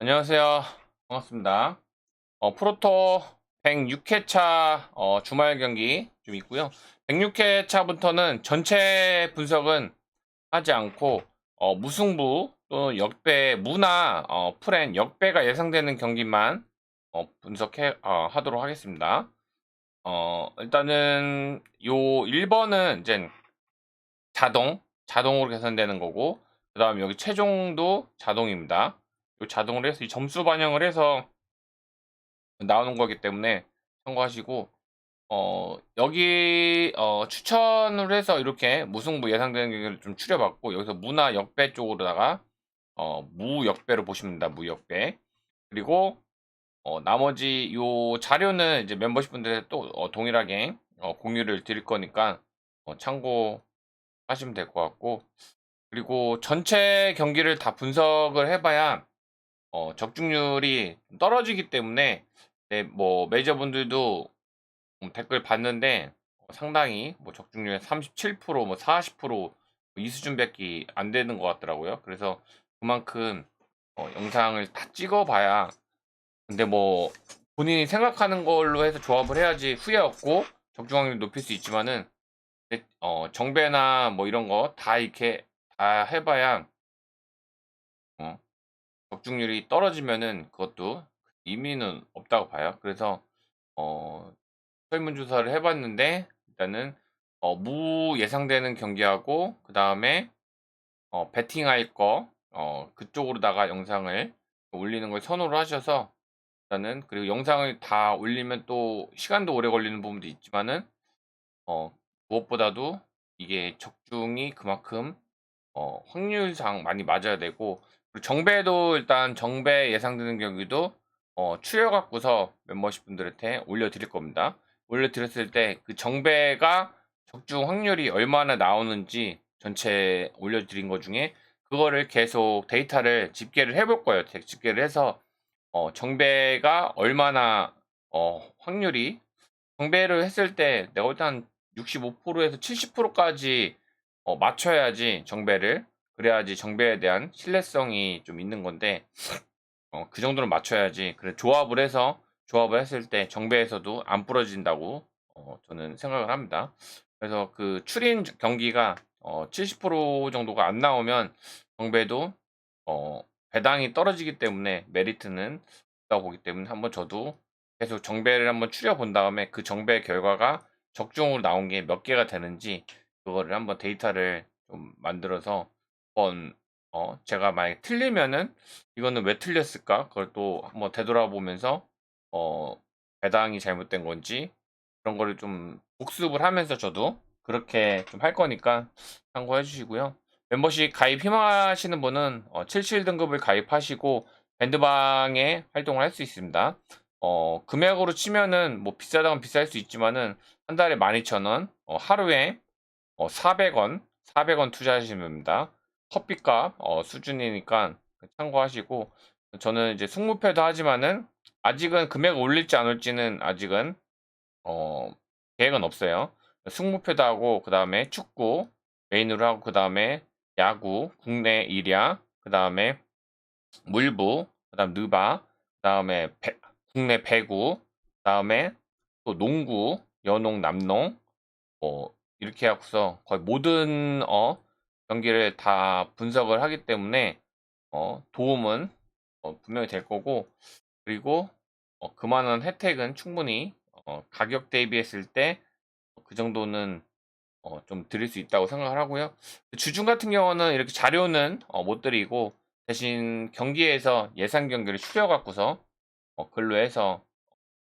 안녕하세요. 반갑습니다. 어, 프로토 106회차 어, 주말 경기 좀 있고요. 106회차부터는 전체 분석은 하지 않고 어, 무승부 또는 역배 무나 어, 프렌 역배가 예상되는 경기만 어, 분석해 어, 하도록 하겠습니다. 어, 일단은 요 1번은 이제 자동 자동으로 계산되는 거고 그 다음 여기 최종도 자동입니다. 요 자동으로 해서 이 점수 반영을 해서 나오는 거기 때문에 참고하시고 어 여기 어 추천을 해서 이렇게 무승부 예상되는 경기를 좀 추려봤고 여기서 무나 역배 쪽으로다가 어 무역배로 보시면 됩니다. 무역배. 그리고 어 나머지 요 자료는 이제 멤버십 분들한테 또어 동일하게 어 공유를 드릴 거니까 어 참고하시면 될 것 같고 그리고 전체 경기를 다 분석을 해 봐야 어 적중률이 떨어지기 때문에 네 뭐 매니저분들도 음 댓글 봤는데 어 상당히 뭐 적중률 37%뭐 40%이 수준밖에 안 되는 것 같더라고요. 그래서 그만큼 어 영상을 다 찍어 봐야 근데 뭐 본인이 생각하는 걸로 해서 조합을 해야지 후회 없고 적중 확률 높일 수 있지만은 네어 정배나 뭐 이런 거 다 이렇게 다 해 봐야 어 적중률이 떨어지면은 그것도 의미는 없다고 봐요. 그래서 어 설문조사를 해 봤는데 일단은 어 무 예상되는 경기하고 그 다음에 어 베팅할 거 어 그쪽으로다가 영상을 올리는 걸 선호를 하셔서 일단은 그리고 영상을 다 올리면 또 시간도 오래 걸리는 부분도 있지만은 어 무엇보다도 이게 적중이 그만큼 어 확률상 많이 맞아야 되고 정배도 일단 정배 예상되는 경기도 어 추려 갖고서 멤버십 분들한테 올려 드릴 겁니다. 올려 드렸을 때 그 정배가 적중 확률이 얼마나 나오는지 전체 올려 드린 것 중에 그거를 계속 데이터를 집계를 해볼 거예요. 데 집계를 해서 어 정배가 얼마나 어 확률이 정배를 했을 때 내가 볼때한65% 에서 70% 까지 어 맞춰야지 정배를. 그래야지 정배에 대한 신뢰성이 좀 있는 건데 어 그 정도는 맞춰야지 그래 조합을 해서 조합을 했을 때 정배에서도 안 부러진다고 어 저는 생각을 합니다. 그래서 그 추린 경기가 어 70% 정도가 안 나오면 정배도 어 배당이 떨어지기 때문에 메리트는 없다고 보기 때문에 한번 저도 계속 정배를 한번 추려 본 다음에 그 정배 결과가 적중으로 나온 게 몇 개가 되는지 그거를 한번 데이터를 좀 만들어서 한번 어 제가 만약에 틀리면은 '이거는 왜 틀렸을까?' 그걸 또 한번 되돌아보면서 어 배당이 잘못된 건지 그런 거를 좀 복습을 하면서 저도 그렇게 좀 할 거니까 참고해 주시고요. 멤버십 가입 희망하시는 분은 어 77 등급을 가입하시고 밴드방에 활동을 할 수 있습니다. 어 금액으로 치면은 뭐 비싸다면 비쌀 수 있지만은 한 달에 12,000원 어 하루에 어 400 원, 400원 투자하시면 됩니다. 커피값 어 수준이니까 그 참고하시고 저는 이제 승무패도 하지만은 아직은 금액을 올릴지 안 올지는 아직은 어 계획은 없어요. 승무패도 하고 그 다음에 축구 메인으로 하고 그 다음에 야구, 국내 일야, 그 다음에 물부, 그 다음 느바, 그 다음에 배 국내 배구, 그 다음에 또 농구, 여농, 남농 뭐 이렇게 하고서 거의 모든 어 경기를 다 분석을 하기 때문에 어 도움은 어 분명히 될 거고 그리고 어 그만한 혜택은 충분히 어 가격 대비했을 때 그 정도는 어 좀 드릴 수 있다고 생각을 하고요. 주중 같은 경우는 이렇게 자료는 어 못 드리고 대신 경기에서 예상 경기를 추려 갖고서 어 글로 해서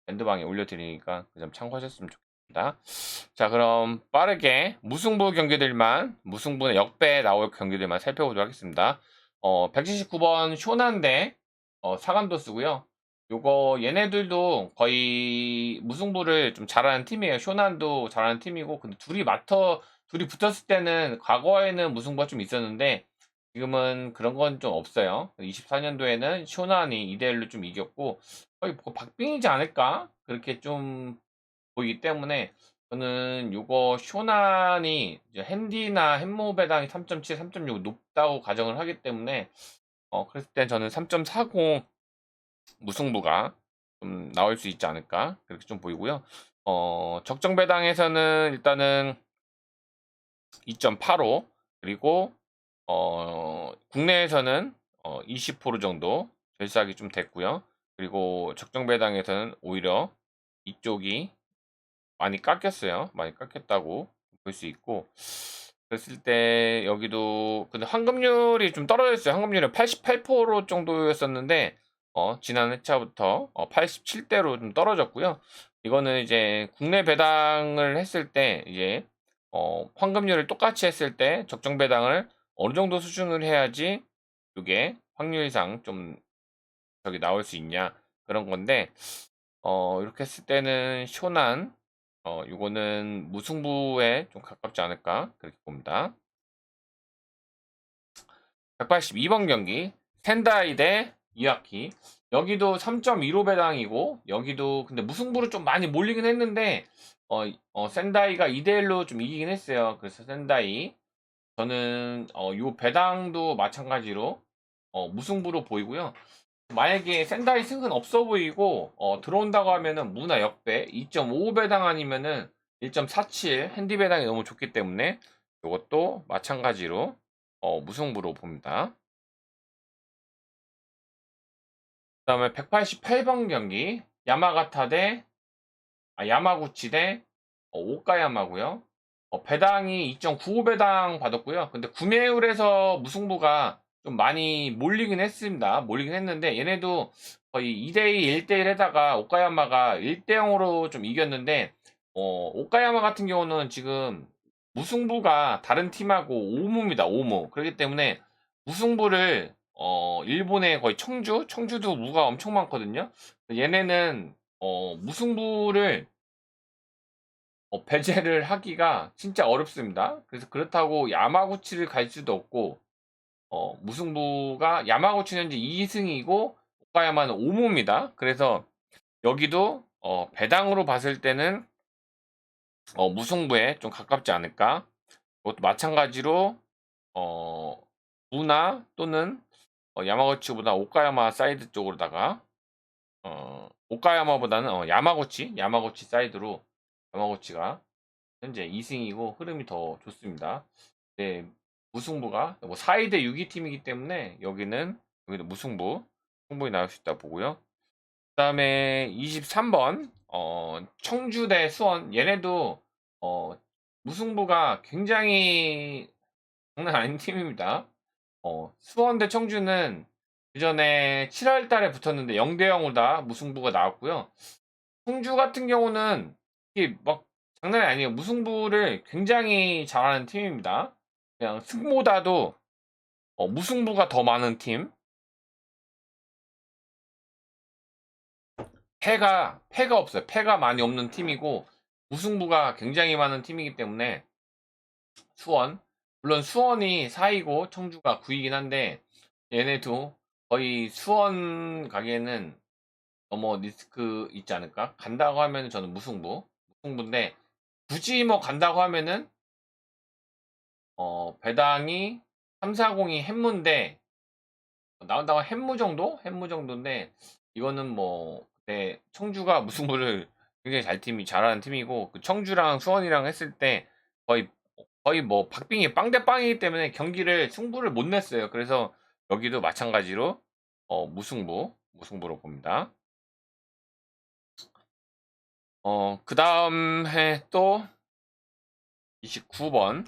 밴드방에 올려 드리니까 그 점 참고하셨으면 좋겠습니다. 자 그럼 빠르게 무승부 경기들만 무승부는 역배 나올 경기들만 살펴보도록 하겠습니다. 어 179번 쇼난데 어 사간도스고요. 요거 얘네들도 거의 무승부를 좀 잘하는 팀이에요. 쇼난도 잘하는 팀이고 근데 둘이 맞터 둘이 붙었을 때는 과거에는 무승부가 좀 있었는데 지금은 그런 건 좀 없어요. 24 년도에는 쇼난이 2대 1로 좀 이겼고 거의 뭐 박빙이지 않을까? 그렇게 좀 보이기 때문에 저는 요거 쇼난이 핸디나 햄모 배당이 3.7, 3.6 높다고 가정을 하기 때문에 어, 그랬을 때 저는 3.40 무승부가 좀 나올 수 있지 않을까 그렇게 좀 보이고요. 어, 적정 배당에서는 일단은 2.85 그리고 어, 국내에서는 어, 20% 정도 절삭이 좀 됐고요. 그리고 적정 배당에서는 오히려 이쪽이 많이 깎였어요. 많이 깎였다고 볼 수 있고 그랬을 때 여기도 근데 환급률이 좀 떨어졌어요. 환급률은 88% 정도였었는데 어, 지난 회차부터 어, 87대로 좀 떨어졌고요. 이거는 이제 국내 배당을 했을 때 이제 어, 환급률을 똑같이 했을 때 적정 배당을 어느 정도 수준을 해야지 이게 확률상 좀 저기 나올 수 있냐 그런 건데 어, 이렇게 했을 때는 쇼난 어, 요거는 무승부에 좀 가깝지 않을까 그렇게 봅니다. 182번 경기 텐다이 대 이아키 여기도 3.15 배당이고 여기도 근데 무승부로 좀 많이 몰리긴 했는데 어, 어 센다이가 2대 1로 좀 이기긴 했어요. 그래서 센다이 저는 어, 요 배당도 마찬가지로 어, 무승부로 보이고요. 만약에 센다이 승은 없어 보이고 어, 들어온다고 하면은 무나 역배 2.5 배당 아니면은 1.47 핸디 배당이 너무 좋기 때문에 이것도 마찬가지로 어, 무승부로 봅니다. 그 다음에 188번 경기 야마가타 대 아, 야마구치 대 어, 오카야마고요. 어, 배당이 2.95 배당 받았고요. 근데 구매율에서 무승부가 좀 많이 몰리긴 했습니다. 몰리긴 했는데 얘네도 거의 2대2, 1대1 해다가 오카야마가 1대0으로 좀 이겼는데 어, 오카야마 같은 경우는 지금 무승부가 다른 팀하고 5무입니다. 5무. 그렇기 때문에 무승부를 어, 일본의 거의 청주, 청주도 무가 엄청 많거든요. 얘네는 어, 무승부를 어, 배제를 하기가 진짜 어렵습니다. 그래서 그렇다고 야마구치를 갈 수도 없고 어, 무승부가 야마구치는 현재 2승이고 오카야마는 5무입니다. 그래서 여기도 어, 배당으로 봤을 때는 어, 무승부에 좀 가깝지 않을까. 그것도 마찬가지로 어, 무나 또는 어, 야마구치보다 오카야마 사이드 쪽으로다가 어, 오카야마보다는 어, 야마구치 야마구치 사이드로 야마구치가 현재 2승이고 흐름이 더 좋습니다. 네, 무승부가 뭐 4위 대 6위 팀이기 때문에 여기는 여기도 무승부 승부에 나올 수 있다 보고요. 그다음에 23번 어, 청주 대 수원 얘네도 어, 무승부가 굉장히 장난 아닌 팀입니다. 어, 수원 대 청주는 그전에 7월 달에 붙었는데 0대 0으로 다 무승부가 나왔고요. 청주 같은 경우는 이게 막 장난이 아니에요. 무승부를 굉장히 잘하는 팀입니다. 그냥 승보다도 어, 무승부가 더 많은 팀. 패가 패가 없어요. 패가 많이 없는 팀이고 무승부가 굉장히 많은 팀이기 때문에 수원 물론 수원이 4위고 청주가 9위긴 한데 얘네도 거의 수원 가기에는 너무 리스크 있지 않을까? 간다고 하면 저는 무승부 무승부인데 굳이 뭐 간다고 하면은 어 배당이 340이 햄무인데 나온다고 햄무 정도? 햄무 정도인데 이거는 뭐 그때 청주가 무승부를 굉장히 잘 팀이 잘하는 팀이고 그 청주랑 수원이랑 했을 때 거의 거의 뭐 박빙이 빵대 빵이기 때문에 경기를 승부를 못 냈어요. 그래서 여기도 마찬가지로 어, 무승부 무승부로 봅니다. 어, 그 다음 해또 29번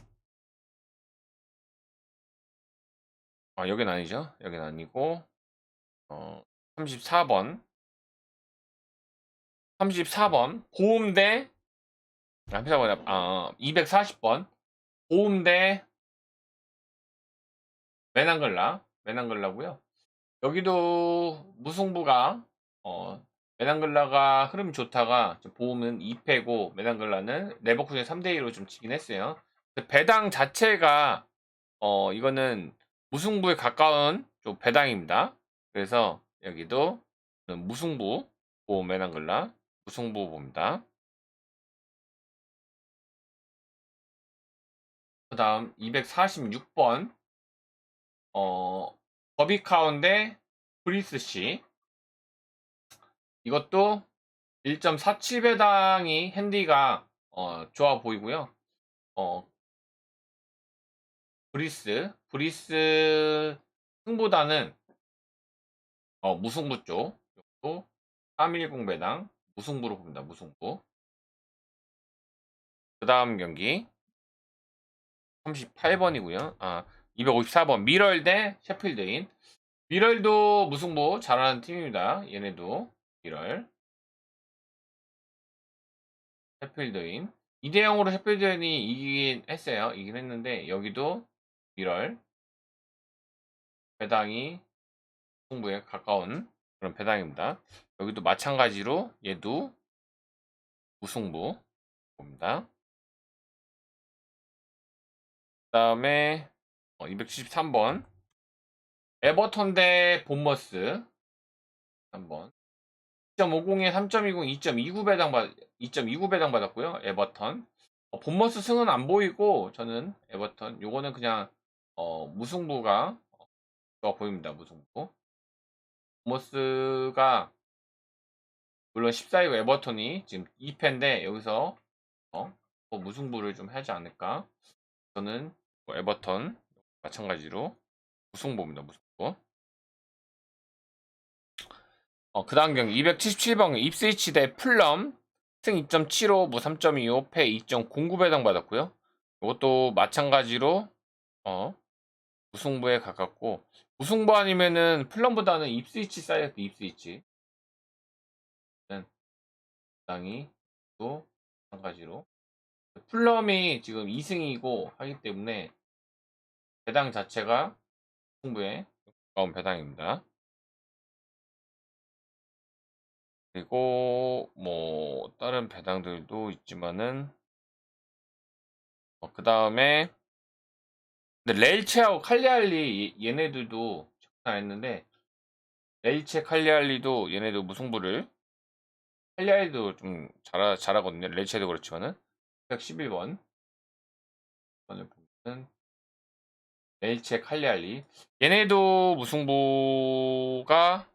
아, 여긴 아니죠. 여긴 아니고 어, 34번 34번 고음대 아, 34번 아, 240번 고음대 메난글라 메난글라고요. 여기도 무승부가 어, 메난글라가 흐름이 좋다가 보험은 2패고 메난글라는 레버쿠젠 3대2로 좀 지긴 했어요. 배당 자체가 어, 이거는 무승부에 가까운 좀 배당입니다. 그래서 여기도 무승부 보험 메난글라 무승부 봅니다. 그 다음 246번 어, 더비카운데 브리스시 이것도 1.47배당이 핸디가 어, 좋아 보이고요. 어, 브리스 브리스 승보다는 어, 무승부 쪽또310 배당 무승부로 봅니다. 무승부. 그 다음 경기 38번이고요. 아 254번 미럴 대 셰필드인. 미럴도 무승부 잘하는 팀입니다. 얘네도 미럴. 셰필드인. 2대 0으로 셰필드인이 이기긴 했어요. 이긴 했는데 여기도 미럴 배당이 승부에 가까운 그런 배당입니다. 여기도 마찬가지로 얘도 무승부 봅니다. 그 다음에 273번 에버턴 대 본머스 한번 2.50에 3.20, 2.29 배당 받 2.29 배당 받았고요. 에버턴 어, 본머스 승은 안 보이고 저는 에버턴 요거는 그냥 어, 무승부가 좋아 보입니다. 무승부 본머스가 물론 14위 에버턴이 지금 2패인데 여기서 어, 뭐 무승부를 좀 하지 않을까 저는 뭐 에버턴 마찬가지로 무승부입니다. 무승부. 어, 그 다음 경기 277번 입스위치 대 플럼 승 2.75, 무 3.25, 패 2.09 배당 받았고요. 이것도 마찬가지로 어, 무승부에 가깝고 무승부 아니면은 플럼보다는 입스위치 사이드 입스위치 배당이 또 마찬가지로 플럼이 지금 2승이고 하기 때문에 배당 자체가 승부에 가까운 배당입니다. 그리고 뭐 다른 배당들도 있지만은 어, 그 다음에 근데 레일체하고 칼리알리 얘네들도 장난했는데 레일체 칼리알리도 얘네도 무승부를 칼리알리도 좀 잘하, 잘하거든요. 레일체도 그렇지만은 111번 번을 보면 레일체 칼리알리 얘네도 무승부가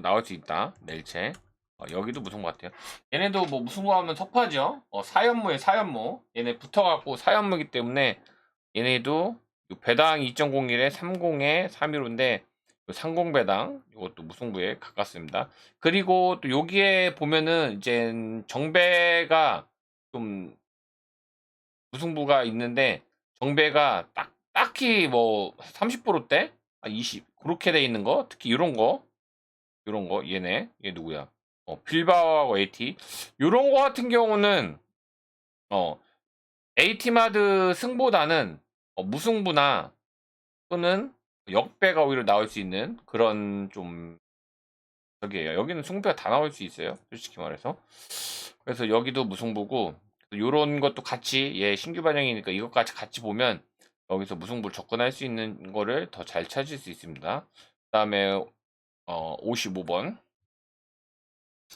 나올 수 있다. 렐체 어, 여기도 무승부 같아요. 얘네도 뭐 무승부하면 섭하죠. 어, 사연무에 사연무. 얘네 붙어갖고 사연무기 때문에 얘네도 배당 2.01에 30에 315인데 30 배당 이것도 무승부에 가깝습니다. 그리고 또 여기에 보면은 이제 정배가 좀 무승부가 있는데 정배가 딱 딱히 뭐 30%대, 아, 20 그렇게 돼 있는 거, 특히 이런 거, 이런 거? 얘네. 얘 누구야? 어, 빌바오하고 AT 이런 거 같은 경우는 어 AT마드 승보다는 어, 무승부나 또는 역배가 오히려 나올 수 있는 그런 좀 저기에요. 여기는 승부가 다 나올 수 있어요. 솔직히 말해서. 그래서 여기도 무승부고 요런 것도 같이 예 신규 반영이니까 이것까지 같이 보면 여기서 무승부를 접근할 수 있는 거를 더 잘 찾을 수 있습니다. 그 다음에 어, 55번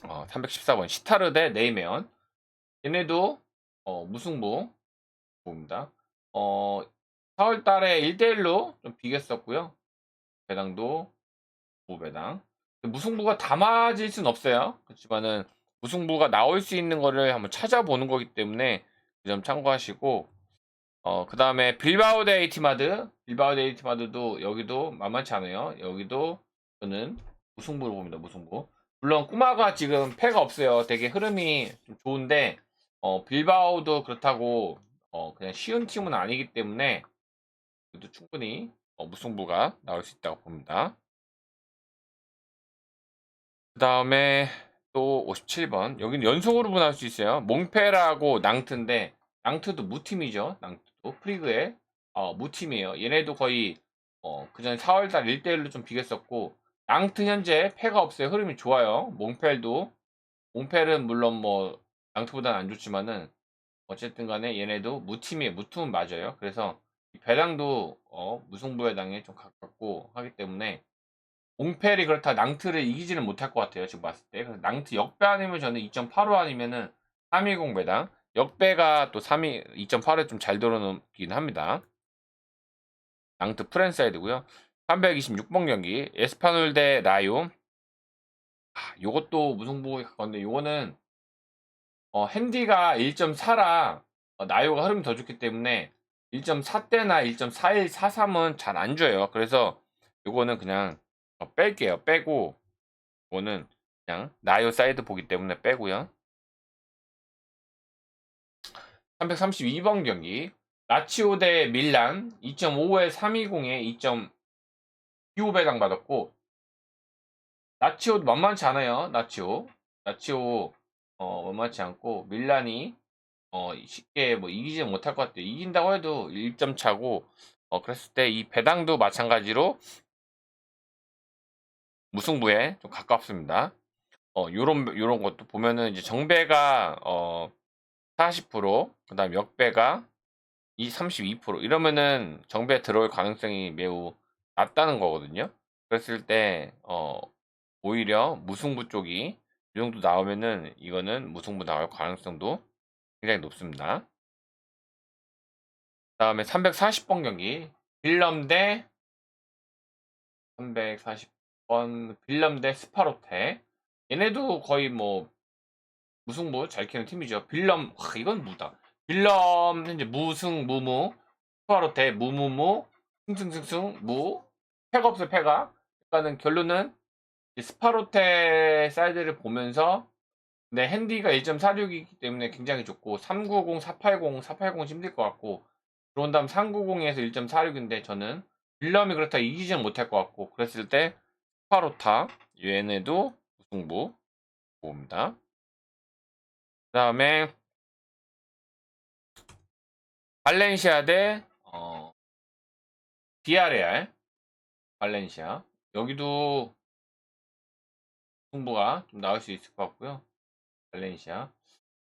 어, 314번 시타르 대 네이메언 얘네도 어, 무승부 봅니다. 어, 4월 달에 1대1로 좀 비겼었고요. 배당도 5배당. 무승부가 다 맞을 순 없어요. 그렇지만은 무승부가 나올 수 있는 거를 한번 찾아보는 거기 때문에 그 점 참고하시고 어, 그 다음에 빌바오 데 에이티마드 빌바오 데 에이티마드도 여기도 만만치 않아요. 여기도 저는 무승부로 봅니다. 무승부. 물론 꾸마가 지금 패가 없어요. 되게 흐름이 좀 좋은데 어, 빌바오도 그렇다고 어, 그냥 쉬운 팀은 아니기 때문에 그래도 충분히 어, 무승부가 나올 수 있다고 봅니다. 그 다음에 또 57번 여기는 연속으로 분할 수 있어요. 몽페라고 낭트인데 낭트도 무팀이죠. 낭트도 프리그의 어, 무팀이에요. 얘네도 거의 어, 그전에 4월달 1대1로 좀 비겼었고 낭트 현재 패가 없어요. 흐름이 좋아요. 몽펠도 몽펠은 물론 뭐 낭트보다는 안 좋지만은 어쨌든 간에 얘네도 무팀이에요. 무팀은 맞아요. 그래서 배당도 어, 무승부 배당에 좀 가깝고 하기 때문에 몽펠이 그렇다 낭트를 이기지는 못할 것 같아요. 지금 봤을 때. 그래서 낭트 역배 아니면 저는 2.85 아니면은 310 배당. 역배가 또 3위 2.8에 좀잘 들어놓긴 합니다. 낭트 프랜사이드고요. 326번 경기 에스파놀 대 라요. 아, 요것도 무승부 건데 요거는 어, 핸디가 1.4라 어, 나요가 흐름이 더 좋기 때문에 1.4대나 1.41, 43은 잘 안 줘요. 그래서 요거는 그냥 어, 뺄게요. 빼고 요거는 그냥 나요 사이드 보기 때문에 빼고요. 332번 경기 라치오 대 밀란 2.5에 320에 2.25배 당 받았고 라치오도 만만치 않아요. 라치오 라치오 어, 만만치 않고 밀란이 어, 쉽게 뭐 이기지 못할 것 같아요. 이긴다고 해도 1점 차고 어, 그랬을 때 이 배당도 마찬가지로 무승부에 좀 가깝습니다. 어, 요런 요런 것도 보면은 이제 정배가 어, 40%, 그 다음 역배가 이 32% 이러면은 정배 들어올 가능성이 매우 낮다는 거거든요. 그랬을 때 어, 오히려 무승부 쪽이 이 정도 나오면은 이거는 무승부 나올 가능성도 굉장히 높습니다. 다음에 340번 경기 빌럼 대 340번 빌럼 대 스파로테 얘네도 거의 뭐 무승부 잘 키는 팀이죠. 빌럼 와, 이건 무다. 빌럼 현재 무승 무무 스파로테 무무무 승승승승 무 패가 없어 패가 그러니까는 결론은 스파로테 사이드를 보면서 네, 핸디가 1.46이기 때문에 굉장히 좋고 390, 480, 480은 힘들 것 같고 그런 다음 390에서 1.46인데 저는 빌럼이 그렇다 이기지는 못할 것 같고 그랬을 때 스파로타 얘네도 우승부 봅니다. 그 다음에 발렌시아 대 어, 비아레알 발렌시아 여기도 승부가 좀 나올 수 있을 것 같고요. 발렌시아.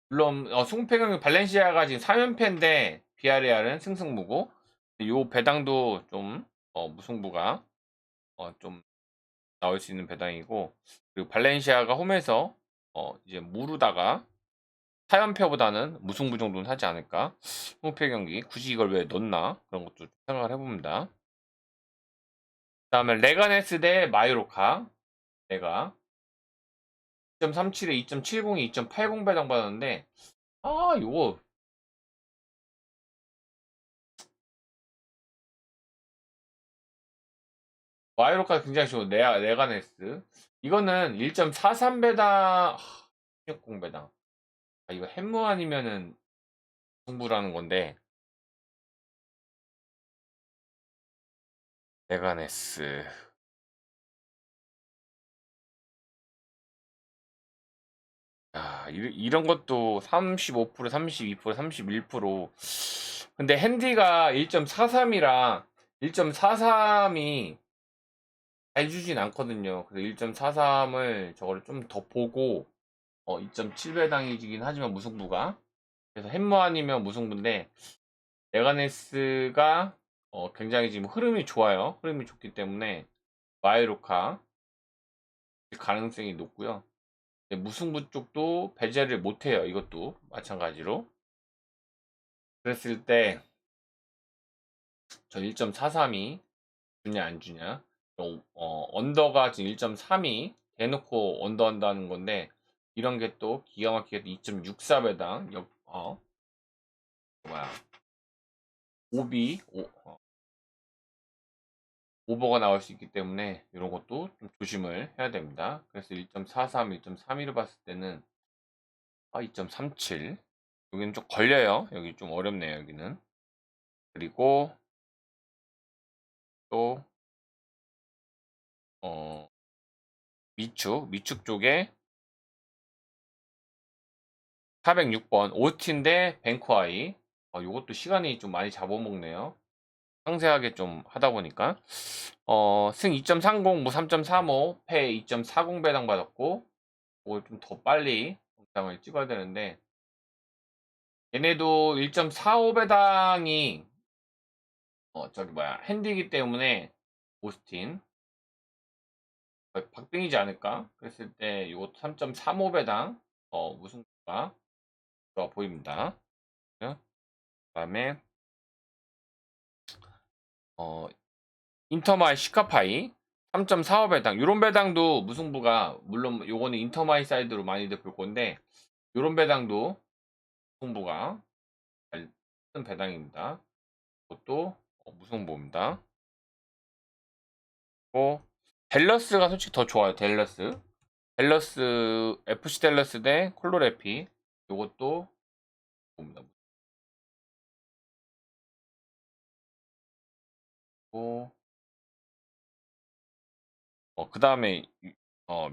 물론 어, 승패는 발렌시아가 지금 3연패인데 비아레알은 승승무고 요 배당도 좀 어, 무승부가 어, 좀 나올 수 있는 배당이고 그리고 발렌시아가 홈에서 어, 이제 무르다가 4연패보다는 무승부 정도는 하지 않을까? 승패 경기 굳이 이걸 왜 넣나? 그런 것도 생각을 해봅니다. 그 다음에 레가네스 대 마이로카. 내가 2.37에 2.70에 2.80 배당 받았는데 아 요거. 마이로카 굉장히 좋은 레아, 레가네스. 이거는 1.43 배당 16 배당. 아 이거 햄무 아니면은 승부라는 건데. 레가네스 아, 이- 이런 것도 35%, 32%, 31%. 근데 핸디가 1.43이라 1.43이 잘 주진 않거든요. 그래서 1.43을 저거를 좀 더 보고 어, 2.7배당이긴 하지만 무승부가 그래서 햄머 아니면 무승부인데 레가네스가 어, 굉장히 지금 흐름이 좋아요. 흐름이 좋기 때문에 마이로카 가능성이 높고요. 네, 무승부 쪽도 배제를 못해요. 이것도 마찬가지로. 그랬을 때, 저 1.43이 주냐, 안 주냐. 어, 어, 언더가 지금 1.3이 대놓고 언더 한다는 건데, 이런 게 또 기가 막히게 2.64배당, 역, 어, 뭐야, 오비, 오, 어, 오버가 나올 수 있기 때문에, 이런 것도 좀 조심을 해야 됩니다. 그래서 1.43, 1.31을 봤을 때는, 아, 2.37. 여기는 좀 걸려요. 여기 좀 어렵네요. 여기는. 그리고 또 어, 미축, 미축 쪽에 406번 오틴 대 뱅크아이. 어, 요것도 시간이 좀 많이 잡아먹네요. 상세하게 좀 하다 보니까 어, 승 2.30, 뭐 3.35, 패 2.40 배당 받았고 이걸 좀더 빨리 영상을 찍어야 되는데 얘네도 1.45 배당이 어, 저기 뭐야 핸디기 때문에 오스틴 박빙이지 않을까? 그랬을 때 이것도 3.35 배당 어, 우승가 좋아 보입니다. 그 다음에 어, 인터마이 시카파이 3.45 배당 요런 배당도 무승부가 물론 요거는 인터마이 사이드로 많이들 볼 건데 요런 배당도 무승부가 큰 배당입니다. 그것도 어, 무승부입니다. 또 델러스가 솔직히 더 좋아요. 델러스 델러스 FC 델러스 대 콜로레피 요것도 봅니다. 또 어, 그 다음에 어,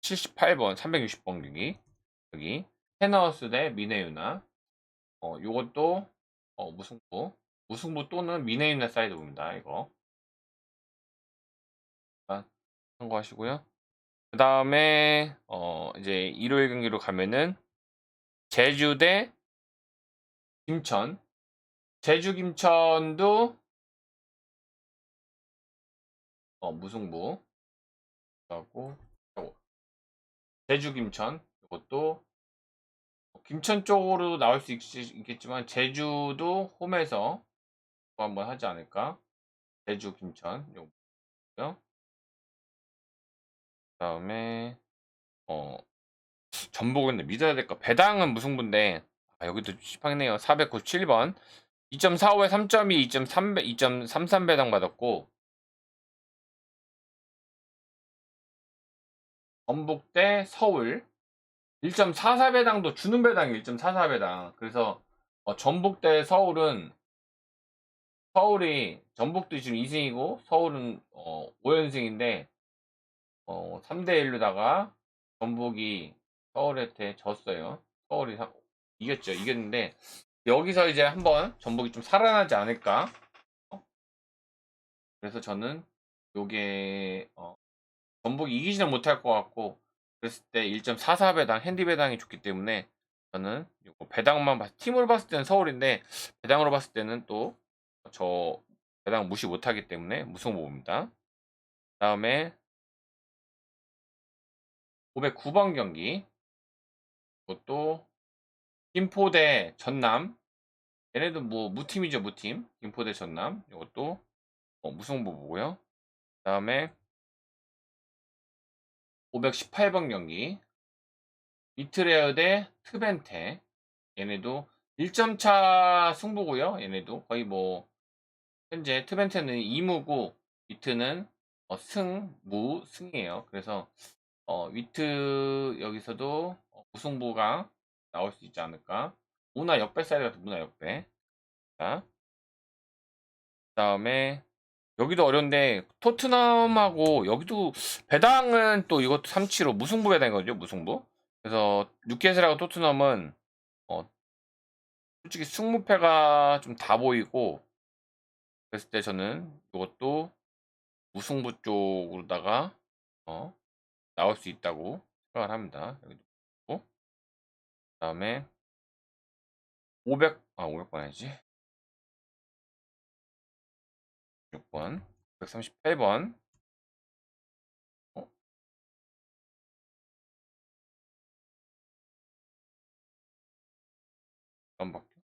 78번 360번 경기. 여기 테너스 대 미네유나. 어, 요것도 어, 무승부. 무승부 또는 미네유나 사이드입니다 이거. 참고하시고요. 그 다음에 어, 이제 일요일 경기로 가면은 제주 대 김천. 제주 김천도 어, 무승부. 하고 제주 김천. 이것도 김천 쪽으로 나올 수 있, 겠지만 제주도 홈에서 한번 하지 않을까? 제주 김천 요거요. 그다음에 어 전북은 믿어야 될까 배당은 무승부인데 아, 여기도 시팡네요. 497번. 2.45에 3.2 2.3 2.33 배당 받았고 전북 대 서울 1.44배당도 주는 배당 1.44배당 그래서 어, 전북 대 서울은 서울이 전북도 지금 2승이고 서울은 어, 5연승인데 어, 3대 1로다가 전북이 서울한테 졌어요. 서울이 사- 이겼죠. 이겼는데 여기서 이제 한번 전북이 좀 살아나지 않을까? 어? 그래서 저는 요게 어, 전북이 이기지는 못할 것 같고 그랬을 때 1.44배당 핸디 배당이 좋기 때문에 저는 배당만 봤, 팀으로 봤을 때는 서울인데 배당으로 봤을 때는 또 저 배당 무시 못하기 때문에 무승부입니다. 다음에 509번 경기. 그것도 김포 대 전남. 얘네도 뭐 무팀이죠 무팀. 김포 대 전남. 이것도 어, 무승부 보고요. 그 다음에 518번 경기. 이트레어 대 트벤테. 얘네도 1점 차 승부고요. 얘네도 거의 뭐 현재 트벤테는 2무고 이트는 어, 승, 무, 승이에요. 그래서 어, 위트 여기서도 어, 무승부가 나올 수 있지 않을까. 문화 역배 사이드 같은 문화 역배. 자, 그 다음에 여기도 어려운데 토트넘하고 여기도 배당은 또 이것도 3치로 무승부 배당이거든요 무승부? 그래서 뉴캐슬하고 토트넘은 어, 솔직히 승무패가 좀 다 보이고 그랬을 때 저는 이것도 무승부 쪽으로다가 어, 나올 수 있다고 생각을 합니다. 여기도 그 다음에 500, 아, 500번 아니지. 6번, 138번. 어? 안 바뀌어? 어?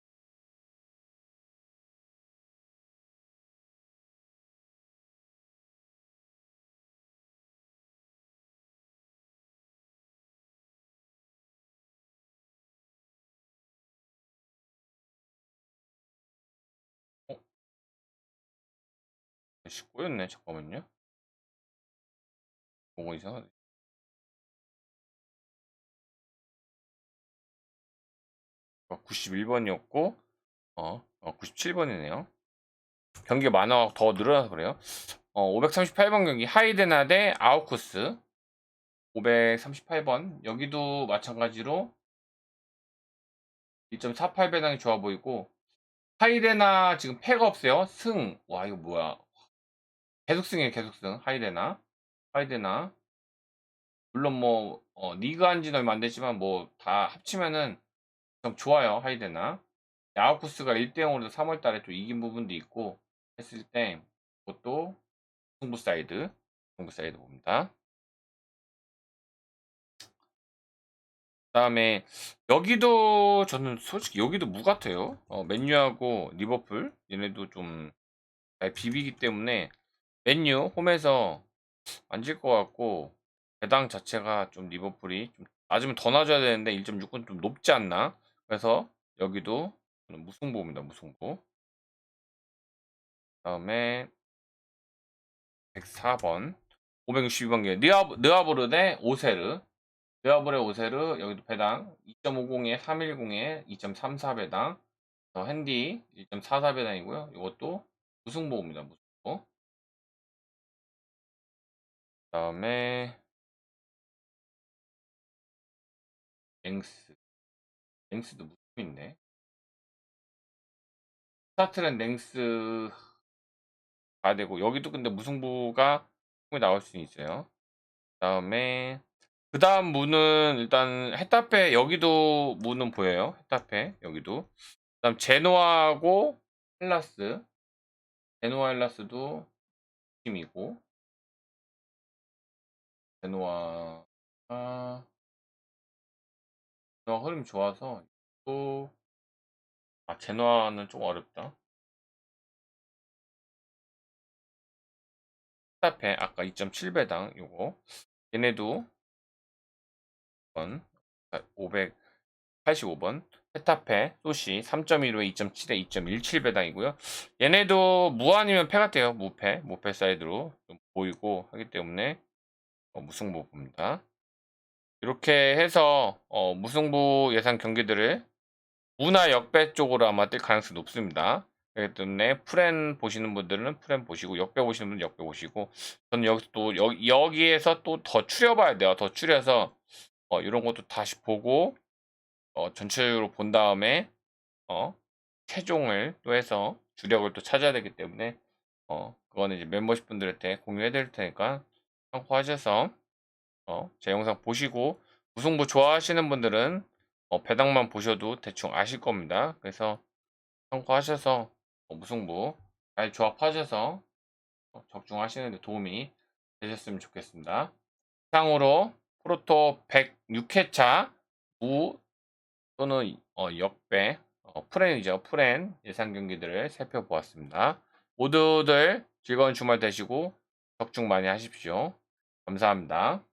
다시 꼬였네. 잠깐만요. 뭐가 이상하네. 어, 91번이었고, 어, 어 97번이네요. 경기가 많아 더 늘어나서 그래요. 어, 538번 경기 하이데나 대 아우쿠스. 538번 여기도 마찬가지로 2.48배당이 좋아 보이고 하이데나 지금 패가 없어요. 승. 와 이거 뭐야? 계속 승이에요. 계속 승. 하이데나. 하이데나. 물론 뭐 어, 리그 한지는 얼마 안 됐지만 뭐 다 합치면은 좀 좋아요. 하이데나. 야구쿠스가 1대 0으로 3월 달에 또 이긴 부분도 있고 했을 때 그것도 승부 사이드. 승부 사이드 봅니다. 그 다음에 여기도 저는 솔직히 여기도 무 같아요. 어, 맨유하고 리버풀 얘네도 좀잘 비비기 때문에 맨유 홈에서 안 질 것 같고 배당 자체가 좀 리버풀이 좀 낮으면 더 낮아야 되는데 1.6은 좀 높지 않나? 그래서 여기도 무승부입니다. 무승부. 그다음에 104번 562번 게 느아브, 느아브르 대 오세르 느아브르 오세르 여기도 배당 2.50에 310에 2.34 배당 어, 핸디 1.44 배당이고요. 이것도 무승부입니다. 무승부. 다음에 랭스 랭스도 무승부인데 스타트는 랭스 가야 되고 여기도 근데 무승부가 나올 수 있어요. 그다음에 그 다음 문은 일단 헤타페 여기도 문은 보여요. 헤타페 여기도. 그 다음 제노아하고 헬라스. 제노아 헬라스도 팀이고 제노아가 제노아 흐름이 좋아서 또 아, 제노아는 좀 어렵다. 헤타페 아까 2.7배당 요거 얘네도 585번 페타페 소시 3.15에 2.7에 2.17 배당이고요. 얘네도 무 아니면 패 같아요. 무패 무패 사이드로 좀 보이고 하기 때문에 어, 무승부 봅니다. 이렇게 해서 어, 무승부 예상 경기들을 무나 역배 쪽으로 아마 뜰 가능성이 높습니다. 그렇기 때문에 프렌 보시는 분들은 프렌 보시고 역배 보시는 분들은 역배 보시고 저는 여기서 또 여, 여기에서 또 더 추려봐야 돼요. 더 추려서 어, 이런 것도 다시 보고 어, 전체적으로 본 다음에 어, 최종을 또 해서 주력을 또 찾아야 되기 때문에 어, 그거는 이제 멤버십 분들한테 공유해 드릴 테니까 참고하셔서 어, 제 영상 보시고 무승부 좋아하시는 분들은 어, 배당만 보셔도 대충 아실 겁니다. 그래서 참고하셔서 어, 무승부 잘 조합하셔서 어, 적중하시는 데 도움이 되셨으면 좋겠습니다. 이상으로 프로토 106회차 무 또는 어, 역배 어, 프렌이죠. 프렌 예상 경기들을 살펴보았습니다. 모두들 즐거운 주말 되시고 적중 많이 하십시오. 감사합니다.